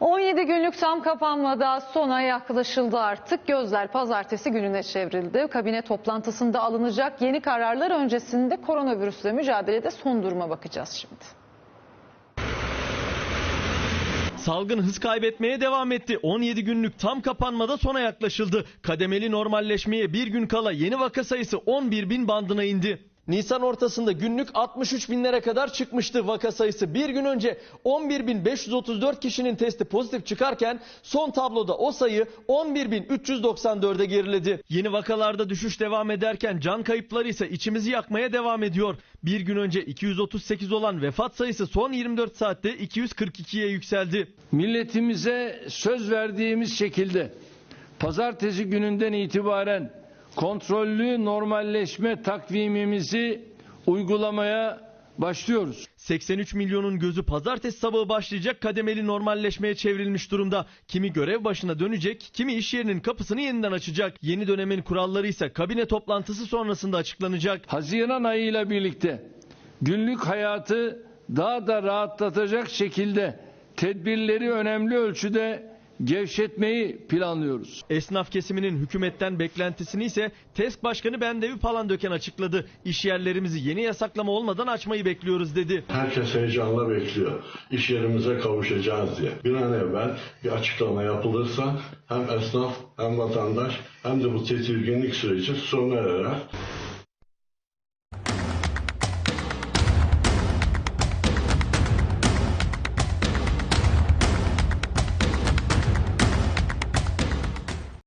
17 günlük tam kapanmada sona yaklaşıldı artık. Gözler pazartesi gününe çevrildi. Kabine toplantısında alınacak yeni kararlar öncesinde koronavirüsle mücadelede son duruma bakacağız şimdi. Salgın hız kaybetmeye devam etti. 17 günlük tam kapanmada sona yaklaşıldı. Kademeli normalleşmeye bir gün kala yeni vaka sayısı 11 bin bandına indi. Nisan ortasında günlük 63 binlere kadar çıkmıştı vaka sayısı. Bir gün önce 11.534 kişinin testi pozitif çıkarken son tabloda o sayı 11.394'e geriledi. Yeni vakalarda düşüş devam ederken can kayıpları ise içimizi yakmaya devam ediyor. Bir gün önce 238 olan vefat sayısı son 24 saatte 242'ye yükseldi. milletimize söz verdiğimiz şekilde pazartesi gününden itibaren kontrollü normalleşme takvimimizi uygulamaya başlıyoruz. 83 milyonun gözü pazartesi sabahı başlayacak kademeli normalleşmeye çevrilmiş durumda. Kimi görev başına dönecek, kimi iş yerinin kapısını yeniden açacak. Yeni dönemin kuralları ise kabine toplantısı sonrasında açıklanacak. Haziran ayıyla birlikte günlük hayatı daha da rahatlatacak şekilde tedbirleri önemli ölçüde gevşetmeyi planlıyoruz. Esnaf kesiminin hükümetten beklentisini ise TESK Başkanı Bendevi Palandöken açıkladı. İş yerlerimizi yeni yasaklama olmadan açmayı bekliyoruz dedi. Herkes heyecanla bekliyor. İş yerimize kavuşacağız diye. Bir an evvel bir açıklama yapılırsa hem esnaf hem vatandaş hem de bu tedirginlik süreci sona erer.